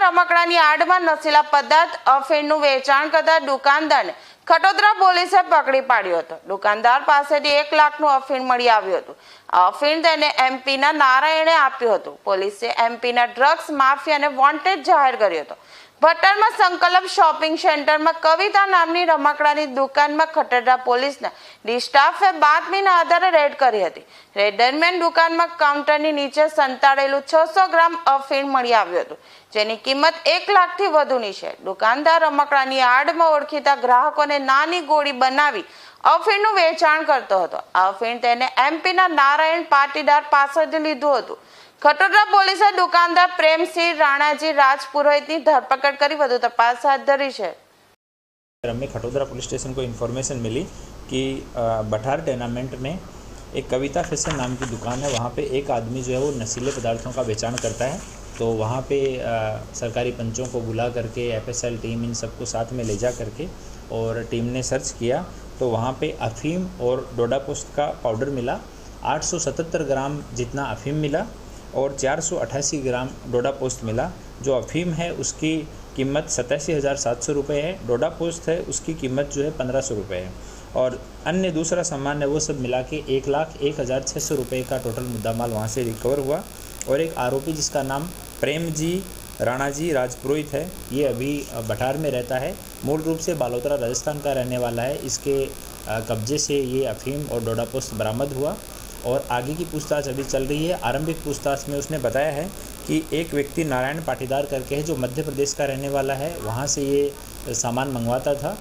રમકડાની આડમાં નશીલા પદાર્થ, અફીણનું વેચાણ કરતા દુકાનદારને ખટોદરા પોલીસે પકડી પાડ્યો હતો. દુકાનદાર પાસેથી એક લાખનું અફીણ મળી આવ્યું હતું. અફીણ તેને એમપીના નારાયણે આપ્યું હતું. પોલીસે એમપીના ડ્રગ્સ, માફિયાને વોન્ટેડ જાહેર કર્યો હતો. ભટ્ટરમાં સંકલ્પ શોપિંગ સેન્ટરમાં કવિતા નામની રમકડાની દુકાનમાં ખટડા પોલીસના ડી સ્ટાફે બાતમીના આધારે રેડ કરી હતી. રેડ દરમિયાન દુકાનમાં કાઉન્ટરની નીચે સંતાડેલું છસો ગ્રામ અફીણ મળી આવ્યું હતું, જેની કિંમત એક લાખથી વધુની છે. દુકાનદાર રમકડાની આડમાં ઓળખીતા ગ્રાહકોને નાની ગોળી બનાવી અફીણનું વેચાણ કરતો હતો. અફીણ તેને એમપીના નારાયણ પાટીદાર પાસેથી લીધું હતું. ખટોદરા પોલીસે દુકાનદાર પ્રેમસિંહ રાણાજી રાજપુરોહિતની ધરપકડ કરી વધુ તપાસ હાથ ધરી છે हमें खटोदरा पुलिस स्टेशन को इन्फॉर्मेशन मिली कि अ, बठार टेनामेंट में एक कविता फैशन नाम की दुकान है वहाँ पे एक आदमी जो है वो नशीले पदार्थों का बेचान करता है तो वहाँ पे अ, सरकारी पंचों को बुला करके एफएसएल टीम इन सबको साथ में ले जा करके और टीम ने सर्च किया तो वहाँ पे अफीम और डोडा पोस्ट का पाउडर मिला 877 ग्राम जितना अफीम मिला और चार सौ अठासी ग्राम डोडा पोस्ट मिला, जो अफीम है, उसकी कीमत सतासी हज़ार सात सौ रुपये है। डोडा पोस्ट है, उसकी कीमत जो है पंद्रह सौ रुपये है। और अन्य दूसरा सामान है, वो सब मिला के एक लाख एक हज़ार छः सौ रुपये का टोटल मुद्दा माल वहाँ से रिकवर हुआ। और एक आरोपी जिसका नाम प्रेम जी राणा जी राजपुरोहित है, ये अभी बठार में रहता है। मूल रूप से बालोतरा राजस्थान का रहने वाला है। इसके कब्जे से ये अफीम और डोडा पोस्ट बरामद हुआ। और आगे की पूछताछ अभी चल रही है। आरंभिक पूछताछ में उसने बताया है कि एक व्यक्ति नारायण पाटीदार करके है, जो मध्य प्रदेश का रहने वाला है। वहाँ से ये सामान मंगवाता था।